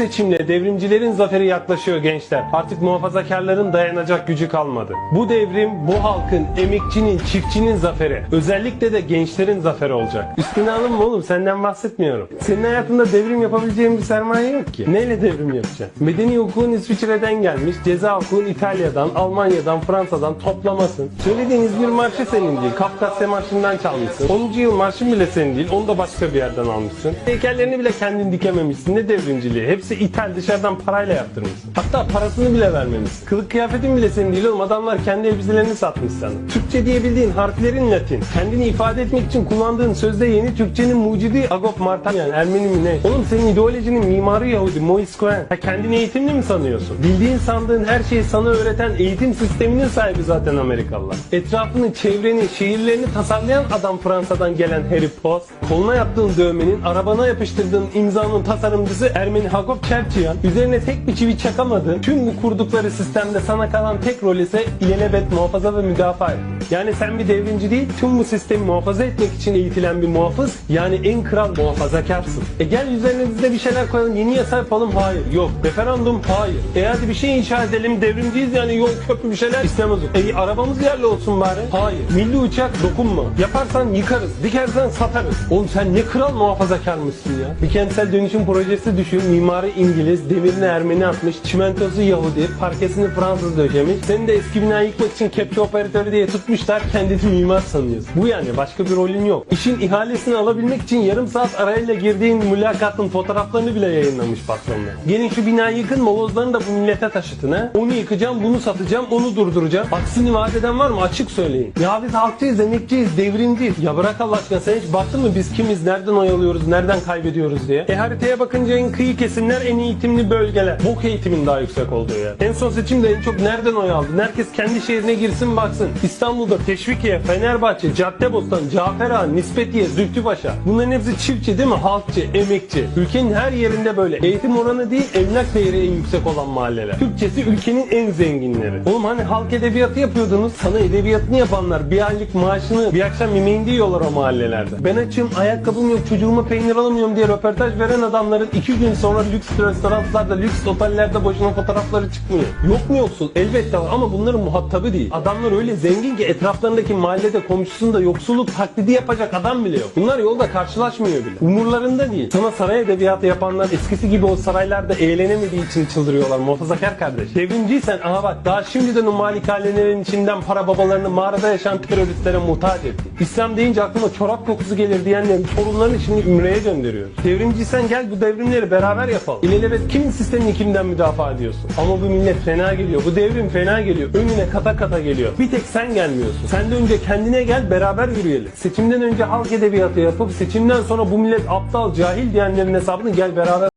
seçimle devrimcilerin zaferi yaklaşıyor gençler. Artık muhafazakarların dayanacak gücü kalmadı. Bu devrim bu halkın, emekçinin, çiftçinin zaferi. Özellikle de gençlerin zaferi olacak. Üstüne alınma oğlum senden bahsetmiyorum. Senin hayatında devrim yapabileceğin bir sermaye yok ki. Neyle devrim yapacaksın? Medeni hukukun İsviçre'den gelmiş, ceza hukukun İtalya'dan, Almanya'dan, Fransa'dan toplamasın. Söylediğiniz bir marşı senin değil. Kafkasya marşından çalmışsın. 10. yıl marşın bile senin değil. Onu da başka bir yerden almışsın. Heykellerini bile kendin dikememişsin. Ne devrimciliği? Hepsi ithal dışarıdan parayla yaptırmışsın. Hatta parasını bile vermemişsin. Kılık kıyafetin bile senin değil oğlum. Adamlar kendi elbiselerini satmış sana. Türkçe diyebildiğin harflerin Latin. Kendini ifade etmek için kullandığın sözde yeni Türkçenin mucidi Agop Martan yani Ermeni mi ne? Oğlum senin ideolojinin mimarı Yahudi Moise Cohen. Ha kendini eğitimli mi sanıyorsun? Bildiğin sandığın her şeyi sana öğreten eğitim sisteminin sahibi zaten Amerikalılar. Etrafını, çevreni, şehirlerini tasarlayan adam Fransa'dan gelen Harry Post. Koluna yaptığın dövmenin, arabana yapıştırdığın imzanın tasarımcısı Ermeni Hagop Çerçiyan. Üzerine tek bir çivi çakamadın. Tüm bu kurdukları sistemde sana kalan tek rol ise ilelebet muhafaza ve müdafaa. Yani sen bir devrimci değil, tüm bu sistemi muhafaza etmek için eğitilen bir muhafız. Yani en kral muhafazakarsın. E gel üzerine bir şeyler koyalım, yeni yasa yapalım. Hayır. Yok. Referandum. Hayır. E hadi bir şey inşa edelim, devrimciyiz yani yol, köprü bir şeyler istemez. E arabamız yerli olsun bari. Hayır. Milli uçak dokunma. Yaparsan yıkarız, dikersen satarız. Oğlum sen ne kral muhafazakarmışsın ya. Bir kentsel dönüşüm projesi düşün. Mimarı İngiliz, demirini Ermeni atmış, çimentosu Yahudi, parkesini Fransız döşemiş. Seni de eski binayı yıkmak için kepçe operatörü diye tutmuşlar. Kendini mimar sanıyorsun. Bu yani başka bir rolün yok. İşin ihalesini alabilmek için yarım saat arayla girdiğin mülakatın fotoğraflarını bile yayınlamış patronlar. Gelin şu binayı yıkın molozlarını da bu millete taşıtın ha. Onu yıkacağım, bunu satacağım, onu durduracağım. Aksini vaat eden var mı? Açık söyleyin. Ya biz halkçıyız, emekçiyiz, devrimciyiz. Ya bırak Allah aşkına sen hiç baktın mı biz kimiz, nereden oy alıyoruz, nereden kaybediyoruz diye. E haritaya bakınca en kıyı kesimler, en eğitimli bölgeler. Bok eğitimin daha yüksek olduğu yer. En son seçimde en çok nereden oy aldın? Herkes kendi şehrine girsin baksın. İstanbul'da Teşvikiye, Fenerbahçe, Caddebostan, Cafera, Nispetiye, Zühtüpaşa. Bunların hepsi çiftçi değil mi? Halkçı, emekçi. Ülkenin her yerinde böyle. Eğitim oranı değil, emlak değeri en yüksek olan mahalleler. Türkçesi ülkenin en zenginleri. Oğlum hani halk edebiyatı yapıyordunuz. Sana edebiyatını yapanlar bir aylık maaşını bir akşam yemeğinde yiyorlar o mahallelerde. Ben açım, ayakkabım yok, çocuğuma peynir alamıyorum diye röportaj veren adamların iki gün sonra lüks restoranlarda, lüks otellerde boşuna fotoğrafları çıkmıyor. Yok mu yoksul? Elbette var ama bunların muhatabı değil. Adamlar öyle zengin ki etraflarındaki mahallede komşusunda yoksulluk taklidi yapacak adam bile yok. Bunlar yolda karşılaşmıyor bile. Umurlarında değil. Sana saray edebiyatı yapanlar eskisi gibi o saraylarda eğlenemediği için çıldırıyorlar muhafazakar kardeş. Devrimciysen aha bak daha şimdiden o malikanelerin içinden para babalarını mağarada yaşayan teröristlere muhtaç etti. İslam deyince aklıma çorap kokusu gelir diyenlerin torunlarını şimdi Ümre'ye gönderiyor. Devrimciysen gel bu devrimleri beraber yapalım. İlelebet kimin sistemini kimden müdafaa ediyorsun? Ama bu millet fena geliyor. Bu devrim fena geliyor. Önüne kata kata geliyor. Bir tek sen gelmiyorsun. Sen de önce kendine gel beraber yürüyelim. Seçimden önce halk edebiyatı yapıp seçimden sonra bu millet aptal, cahil diyenlerin hesabını gel beraber